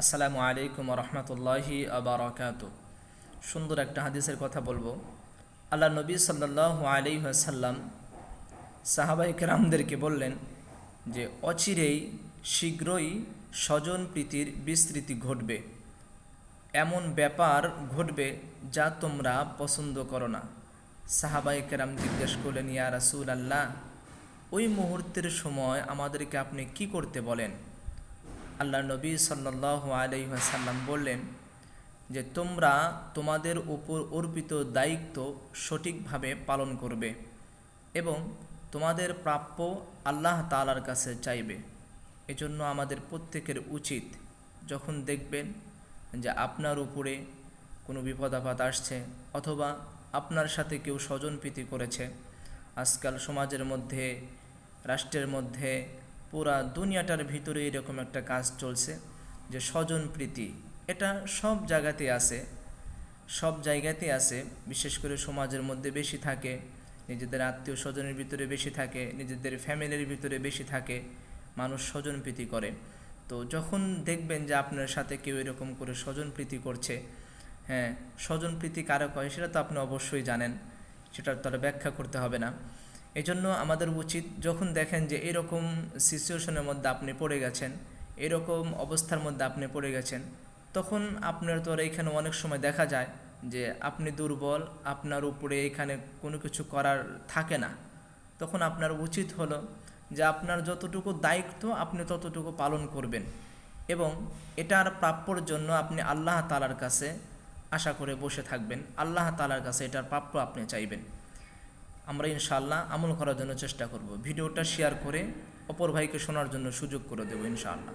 আসসালামু আলাইকুম রহমতুল্লাহি আবরকাত। সুন্দর একটা হাদিসের কথা বলব। আল্লাহ নবী সাল্লাহ আলি সাল্লাম সাহাবাই কেরামদেরকে বললেন যে, অচিরেই শীঘ্রই স্বজন প্রীতির বিস্তৃতি ঘটবে। এমন ব্যাপার ঘটবে যা তোমরা পছন্দ করো না। সাহাবাই কেরাম জিজ্ঞেস করলেন, ইয়া রাসুল আল্লাহ ওই মুহূর্তের সময় আমাদেরকে আপনি কি করতে বলেন? আল্লাহ নবী সাল্লাহ আলহাসাল্লাম বললেন যে তোমরা তোমাদের উপর অর্পিত দায়িত্ব সঠিকভাবে পালন করবে এবং তোমাদের প্রাপ্য আল্লাহ তালার কাছে চাইবে। এজন্য আমাদের প্রত্যেকের উচিত যখন দেখবেন যে আপনার উপরে কোনো বিপদ আপদ আসছে অথবা আপনার সাথে কেউ স্বজন প্রীতি করেছে, আজকাল সমাজের মধ্যে, রাষ্ট্রের মধ্যে পুরা দুনিয়াটার ভিতরে এরকম একটা কাজ চলছে যে স্বজন প্রীতি। এটা সব জায়গাতে আছে, সব জায়গাতে আছে, বিশেষ করে সমাজের মধ্যে বেশি থাকে, নিজেদের আত্মীয় স্বজনের ভিতরে বেশি থাকে, নিজেদের ফ্যামিলির ভিতরে বেশি থাকে, মানুষ স্বজন প্রীতি করে। তো যখন দেখবেন যে আপনার সাথে কেউ এরকম করে স্বজন প্রীতি করছে হ্যাঁ স্বজন প্রীতি কারক হয় সেটা তো আপনি অবশ্যই জানেন সেটা তাহলে ব্যাখ্যা করতে হবে না। এজন্য আমাদের উচিত যখন দেখেন যে এরকম সিচুয়েশনের মধ্যে আপনি পড়ে গেছেন, এরকম অবস্থার মধ্যে আপনি পড়ে গেছেন, তখন আপনার তো আর এখানে অনেক সময় দেখা যায় যে আপনি দুর্বল, আপনার উপরে এখানে কোনো কিছু করার থাকে না। তখন আপনার উচিত হলো যে আপনার যতটুকু দায়িত্ব আপনি ততটুকু পালন করবেন এবং এটার প্রাপ্যর জন্য আপনি আল্লাহ তালার কাছে আশা করে বসে থাকবেন। আল্লাহ তালার কাছে এটার প্রাপ্য আপনি চাইবেন। আমরা ইনশাআল্লাহ আমল করার জন্য চেষ্টা করব। ভিডিওটা শেয়ার করে অপর ভাইকে শোনার জন্য সুযোগ করে দেবো ইনশাআল্লাহ।